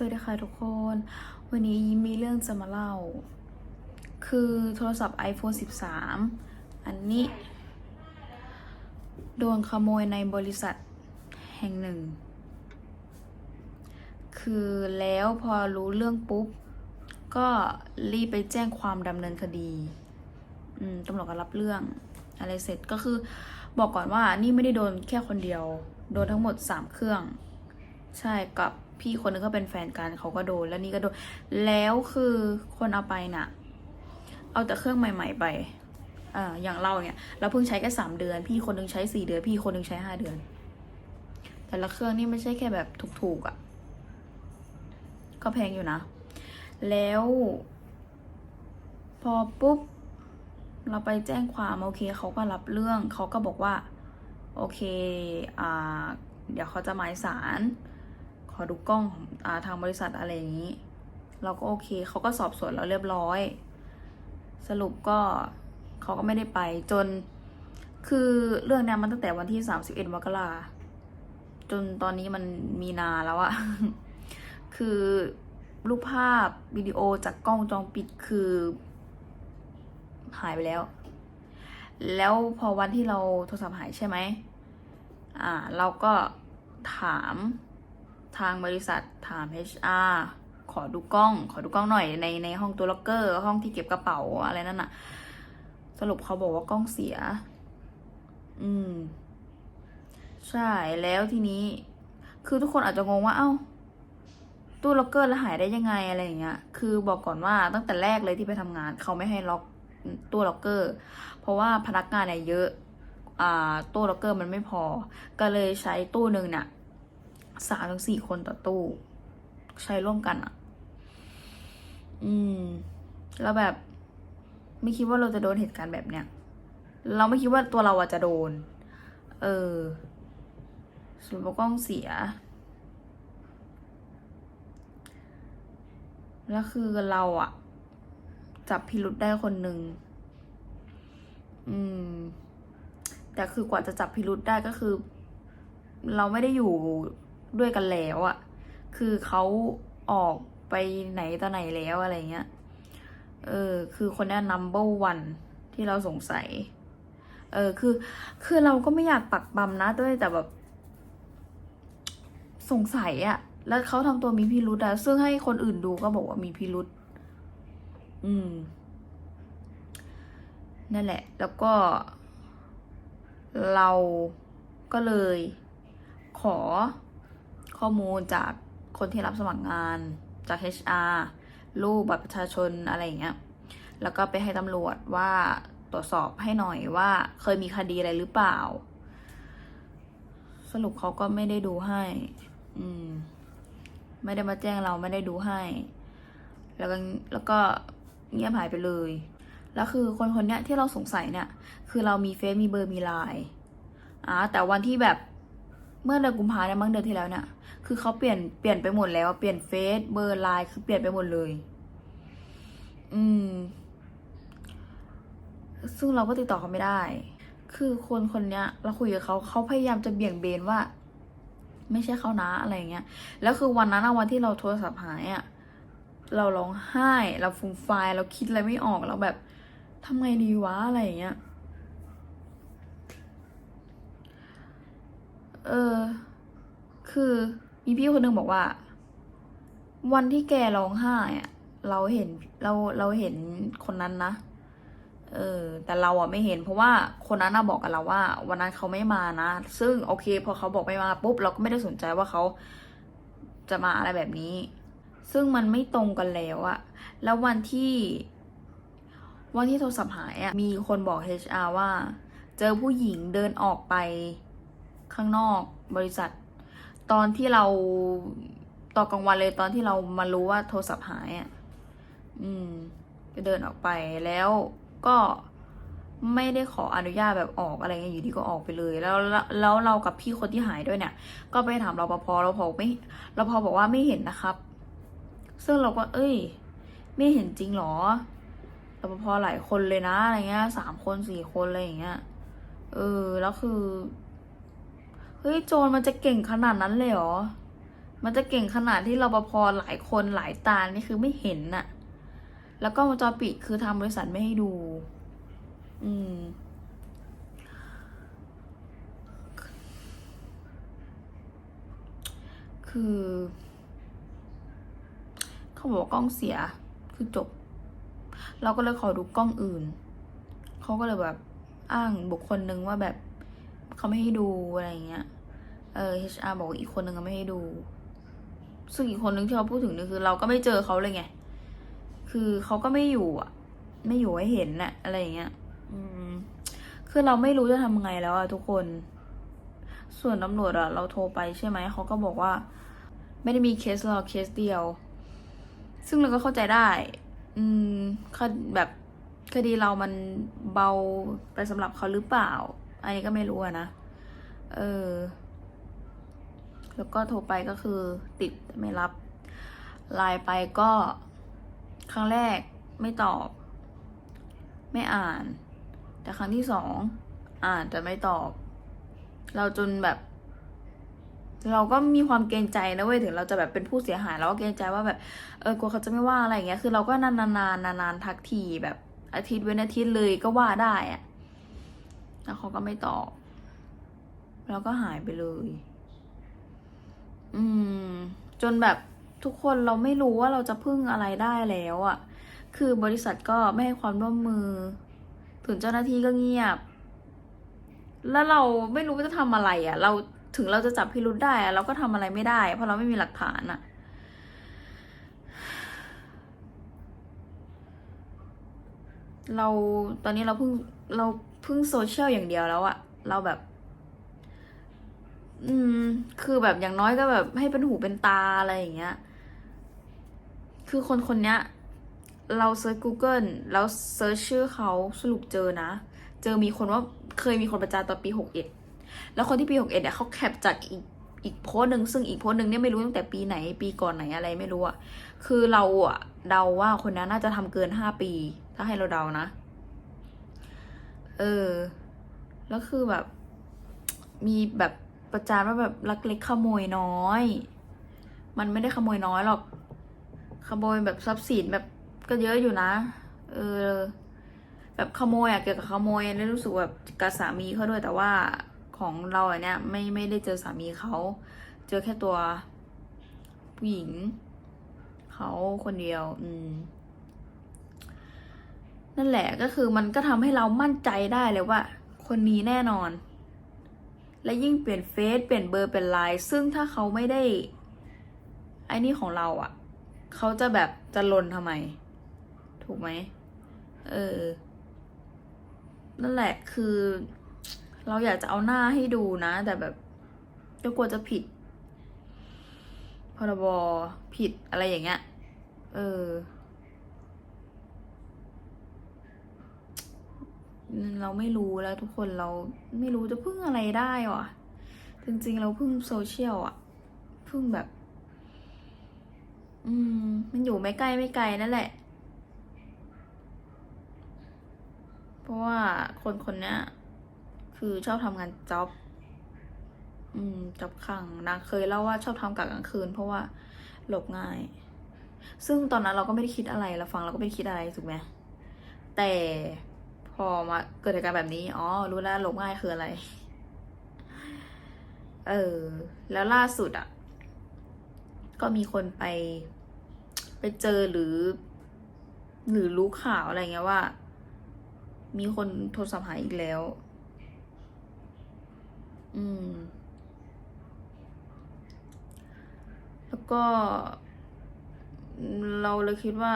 สวัสดีค่ะทุกคน วันนี้ยิมมีเรื่องจะมาเล่า คือโทรศัพท์ iPhone 13 อันนี้ โดนขโมยในบริษัทแห่งหนึ่ง คือแล้วพอรู้เรื่องปุ๊บ ก็รีบไปแจ้งความดำเนินคดีตำรวจก็รับเรื่อง อะไรเสร็จก็คือบอกก่อนว่านี่ไม่ได้โดนแค่คนเดียว โดนทั้งหมดสามเครื่อง ใช่กับ พี่คนนึงก็เป็นแฟนกันเขาก็โดนแล้วนี่ก็โดนแล้วคือคนเอาไปน่ะ เอาแต่เครื่องใหม่ ๆ ไปอ่าอย่างเราเนี่ยเราเพิ่งใช้แค่สามเดือน พี่คนนึงใช้สี่เดือน พี่คนนึงใช้ห้าเดือน แต่ละเครื่องนี่ไม่ใช่แค่แบบถูกๆอะ่ะ ก็แพงอยู่นะ แล้ว พอปุ๊บ เราไปแจ้งความโอเคเขาก็รับเรื่องเขาก็บอกว่า โอเค อ่า เดี๋ยวเขาจะหมายสาร อดูกล้องของอาทางบริษัทอะไรอย่างนี้ เราก็โอเคเขาก็สอบสวนเราเรียบร้อย สรุปก็เขาก็ไม่ได้ไปจน คือเรื่องเนี้ยมันตั้งแต่วันที่สามสิบเอ็ดมกราจนตอนนี้มันมีนาแล้วอะคือรูปภาพวิดีโอจากกล้องจองปิดคือ หายไปแล้ว แล้วพอวันที่เราโทรศัพท์หายใช่ไหมอ่า เราก็ถาม ทางบริษัทถาม HR ขอดูกล้อง ขอดูกล้องหน่อยในในห้องตัวล็อกเกอร์ ห้องที่เก็บกระเป๋าอะไรนั่นน่ะสรุปเขาบอกว่ากล้องเสีย อืม ใช่แล้วทีนี้ คือทุกคนอาจจะงงว่า เอ้า ตู้ล็อกเกอร์แล้วหายได้ยังไงอะไรอย่างเงี้ย คือบอกก่อนว่าตั้งแต่แรกเลยที่ไปทำงาน เขาไม่ให้ล็อกตู้ล็อกเกอร์ เพราะว่าพนักงานเนี่ยเยอะ อ่า ตู้ล็อกเกอร์มันไม่พอ ก็เลยใช้ตู้หนึ่งเนี่ย สามถึงสี่คนต่อตู้ ใช้ร่วมกันอะ อืม แล้วแบบ ไม่คิดว่าเราจะโดนเหตุการณ์แบบเนี้ย เราไม่คิดว่าตัวเราอะจะโดน เออสรุปว่ากล้องเสีย แล้วคือเราอะจับพิรุษได้คนหนึ่ง อืม แต่คือกว่าจะจับพิรุษได้ก็คือ เราไม่ได้อยู่ ด้วยกันแล้วอะคือเขาออกไปไหนต่อไหนแล้วอะไรเงี้ย เออ คือคนนี้ number one ที่เราสงสัย เออ คือ คือเราก็ไม่อยากปักปำนะด้วยแต่แบบ สงสัยอะแล้วเขาทำตัวมีพิรุษอะซึ่งให้คนอื่นดูก็บอกว่ามีพิรุษอืม นั่นแหละ แล้วก็ เราก็เลยขอ ข้อมูลจากคนที่รับสมัครงานจาก HR รูปบัตรประชาชนอะไรอย่างเงี้ย แล้วก็ไปให้ตำรวจว่าตรวจสอบให้หน่อยว่าเคยมีคดีอะไรหรือเปล่า สรุปเขาก็ไม่ได้ดูให้ อืม ไม่ได้มาแจ้งเราไม่ได้ดูให้ แล้วก็แล้วก็เงียบหายไปเลย แล้วคือคนคนเนี้ยที่เราสงสัยเนี่ย คือเรามีเฟซมีเบอร์มีไลน์อ่าแต่วันที่แบบเมื่อเดือนกุมภาเนี่ยมั้งเดือนที่แล้วเนี่ย คือเขาเปลี่ยนเปลี่ยนไปหมดแล้ว เปลี่ยนเฟซเบอร์ไลน์คือเปลี่ยนไปหมดเลย อืม ซึ่งเราก็ติดต่อเขาไม่ได้ คือคนคนเนี้ย เราคุยกับเขาเขาพยายามจะเบี่ยงเบนว่า ไม่ใช่เขานะอะไรเงี้ย แล้วคือวันนั้นอะวันที่เราโทรศัพท์หายอะเราร้องไห้ เราฟูมไฟายเราคิดอะไรไม่ออกเราแบบทำไงดีวะอะไรอย่างเงี้ย เออ คือ มีพี่คนหนึ่งบอกว่า วันที่แกร้องไห้อะเราเห็นเราเราเห็นคนนั้นนะเออ แต่เราอะไม่เห็นเพราะว่าคนนั้นน่ะบอกกับเราว่า วันนั้นเขาไม่มานะ ซึ่งโอเค พอเขาบอกไม่มาปุ๊บเราก็ไม่ได้สนใจว่าเขาจะมาอะไรแบบนี้ ซึ่งมันไม่ตรงกันแล้วอะแล้ววันที่ วันที่โทรศัพท์หายอะมีคนบอก HR ว่า เจอผู้หญิงเดินออกไปข้างนอกบริษัท ตอนที่เราตอนกลางวันเลยตอนที่เรามารู้ว่าโทรศัพท์หายอะอืมก็เดินออกไปแล้วก็ไม่ได้ขออนุญาตแบบออกอะไรเงี้ยอยู่ดีก็ออกไปเลยแล้วแล้วแล้วเรากับพี่คนที่หายด้วยเนี่ย ก็ไปถามรปภรปภไม่รปภบอกว่าไม่เห็นนะครับ ซึ่งเราก็ เอ้ย ไม่เห็นจริงเหรอรปภหลายคนเลยนะอะไรเงี้ยสามคนสี่คนอะไรอย่างเงี้ยเออแล้วคือ ฮ้ยโจรมันจะเก่งขนาดนั้นเลยเหรอ มันจะเก่งขนาดที่รปภหลายคนหลายตานี่คือไม่เห็นน่ะ แล้วก็วงจรปิดคือทางบริษัทไม่ให้ดู อืม คือ เขาบอกกล้องเสีย คือจบ เราก็เลยขอดูกล้องอื่น เขาก็เลยแบบอ้างบุคคลนึงว่าแบบเขาไม่ให้ดูอะไรเงี้ย เออ HR บอกว่าอีกคนนึงก็ไม่ให้ดู ซึ่งอีกคนนึงที่เขาพูดถึงนี่คือ เราก็ไม่เจอเขาเลยไง คือเขาก็ไม่อยู่อะ ไม่อยู่ให้เห็นน่ะ อะไรอย่างเงี้ย อืม คือเราไม่รู้จะทำไงแล้วอะทุกคน ส่วนตำรวจอะเราโทรไปใช่ไหม เขาก็บอกว่า ไม่ได้มีเคสเราเคสเดียว ซึ่งเราก็เข้าใจได้ อืมคแบบคดีเรามันเบาไปสำหรับเขาหรือเปล่า อันนี้ก็ไม่รู้อะนะ เออ แล้วก็โทรไปก็คือติดแต่ไม่รับไลน์ไปก็ครั้งแรกไม่ตอบ ไม่อ่าน แต่ครั้งที่สองอ่านแต่ไม่ตอบ เราจนแบบ เราก็มีความเกรงใจนะเว้ยถึงเราจะแบบเป็นผู้เสียหายเราก็เกรงใจว่าแบบเออกลัวเขาจะไม่ว่าอะไรอย่างเงี้ยคือเราก็นานๆนานๆนานๆทักทีแบบอาทิตย์เว้นอาทิตย์เลยก็ว่าได้อะแล้วเขาก็ไม่ตอบ แล้วก็หายไปเลย อืม จนแบบทุกคนเราไม่รู้ว่าเราจะพึ่งอะไรได้แล้วอะ่ะ คือบริษัทก็ไม่ให้ความร่วมมือ ถึงเจ้าหน้าที่ก็เงียบ แล้วเราไม่รู้ว่าจะทำอะไรอะ่ะ เราถึงเราจะจับพิรุธได้อะเราก็ทำอะไรไม่ได้ เพราะเราไม่มีหลักฐานอะ เราตอนนี้เราเพิ่งเราเพิ่งโซเชียลอย่างเดียวแล้วอะเราแบบ อืม คือแบบอย่างน้อยก็แบบให้เป็นหูเป็นตาอะไรอย่างเงี้ย คือคนคนเนี้ย เราเซิร์ช Google แล้วเซิร์ชชื่อเขาสรุปเจอนะ เจอมีคนว่าเคยมีคนประจานตอนปีหกเอ็ดแล้วคนที่ปีหกเอ็ดเนี่ยเขาแคปจากอีกอีกโพสหนึ่งซึ่งอีกโพสหนึ่งเนี่ยไม่รู้ตั้งแต่ปีไหนปีก่อนไหนอะไรไม่รู้อะคือเราอะเดาว่าคนนั้นน่าจะทำเกินห้าปี ถ้าให้เราเดานะ เออ แล้วคือแบบ มีแบบ ประจานว่าแบบลักเล็กขโมยน้อย มันไม่ได้ขโมยน้อยหรอก ขโมยแบบทรัพย์สินแบบก็เยอะอยู่นะ เออ แบบขโมยอะเกี่ยวกับขโมยได้รู้สึกแบบกับสามีเขาด้วยแต่ว่าของเราอะเนี่ยไม่ไม่ได้เจอสามีเขาเจอแค่ตัวผู้หญิงเขาคนเดียว อืม นั่นแหละก็คือมันก็ทำให้เรามั่นใจได้เลยว่า คนนี้แน่นอน และยิ่งเปลี่ยนเฟซเปลี่ยนเบอร์เป็นไลน์ซึ่งถ้าเขาไม่ได้ไอ้นี่ของเราอะ่ะ เขาจะแบบจะลนทำไม ถูกไหมเออ นั่นแหละคือ เราอยากจะเอาหน้าให้ดูนะ แต่แบบก็กลัวจะผิดพรบผิดอะไรอย่างเงี้ย เออ เราไม่รู้แล้วทุกคนเราไม่รู้จะพึ่งอะไรได้วะจริงๆ เราพึ่งโซเชียลอะพึ่งแบบ อืม มันอยู่ไม่ใกล้ไม่ไกลนั่นแหละ เพราะว่าคนคนนี้คือชอบทำงานจ็อบอืมจ็อบขังนางเคยเล่าว่าชอบทำกะกลางคืน เพราะว่าหลบง่าย ซึ่งตอนนั้นเราก็ไม่ได้คิดอะไรเราฟังเราก็ไม่ได้คิดอะไรถูกไหมแต่ พอมาเกิดเหตุการณ์แบบนี้ อ๋อ รู้แล้วหลบง่ายคืออะไร เออ แล้วล่าสุดอะ ก็มีคนไป ไปเจอหรือ หรือรู้ข่าวอะไรเงี้ยว่า มีคนโทรศัพท์หายอีกแล้ว อืม แล้วก็ เราเลยคิดว่า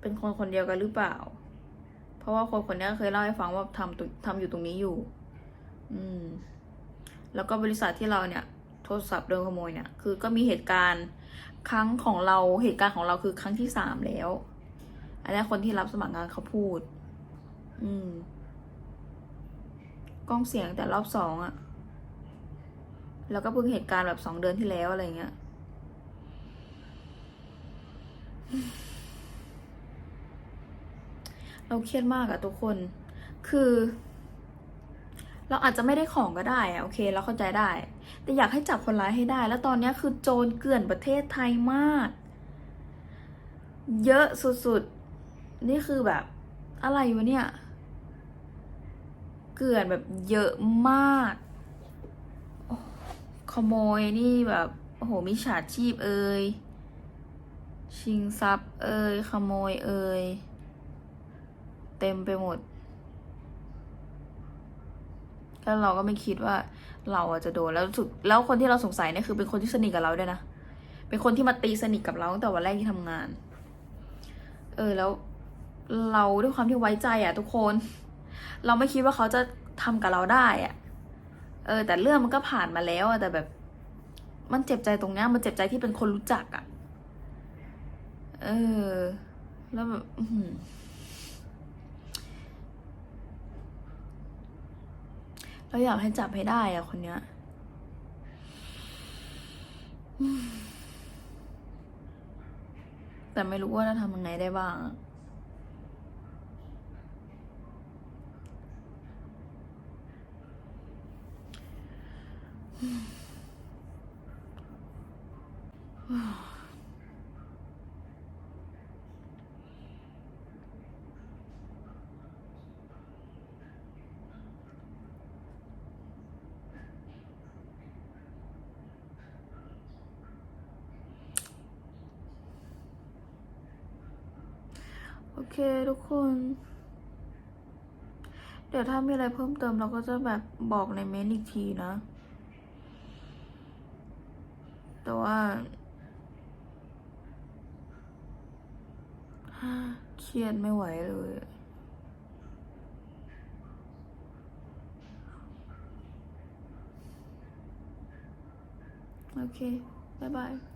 เป็นคนคนเดียวกันหรือเปล่า ราะว่าคนคนนี้เคยเล่าให้ฟังว่าทำทำอยู่ตรงนี้อยู่ อืม แล้วก็บริษัทที่เราเนี่ย โทรศัพท์โดนขโมยเนี่ย คือก็มีเหตุการณ์ครั้งของเราเหตุการณ์ของเราคือครั้งที่สามแล้ว อันนี้คนที่รับสมัครงานเขาพูด อืม กล้องเสียงแต่รอบสองอะแล้วก็เพิ่งเหตุการณ์แบบสองเดือนที่แล้วอะไรเงี้ย เราเครียดมากอะทุกคน คือ เราอาจจะไม่ได้ของก็ได้อะโอเคเราเข้าใจได้ แต่อยากให้จับคนร้ายให้ได้ แล้วตอนนี้คือโจรเกลื่อนประเทศไทยมาก เยอะสุดๆ นี่คือแบบ อะไรวะเนี่ย เกลื่อนแบบเยอะมาก ขโมยนี่แบบโอ้โหมิจฉาชีพเอ่ยชิงทรัพย์เอ่ยขโมยเอ่ย เต็มไปหมดแล้วเราก็ไม่คิดว่าเราอะจะโดนแล้วสุดแล้วคนที่เราสงสัยเนี่ยคือเป็นคนที่สนิทกับเราด้วยนะเป็นคนที่มาตีสนิทกับเราตั้งแต่วันแรกที่ทำงาน เออแล้วเราด้วยความที่ไว้ใจอะทุกคน เราไม่คิดว่าเขาจะทำกับเราได้อะเออ แต่เรื่องมันก็ผ่านมาแล้วอะแต่แบบ มันเจ็บใจตรงเนี้ยมันเจ็บใจที่เป็นคนรู้จักอะเออ แล้วแบบอื้อหือ เราอยากให้จับให้ได้อะคนเนี้ยแต่ไม่รู้ว่าจะทำยังไงได้บ้างอะ เคทุกคน เดี๋ยวถ้ามีอะไรเพิ่มเติมเราก็จะแบบบอกในเมนอีกทีนะ แต่ว่าเครียดไม่ไหวเลยโอเค บ๊ายบาย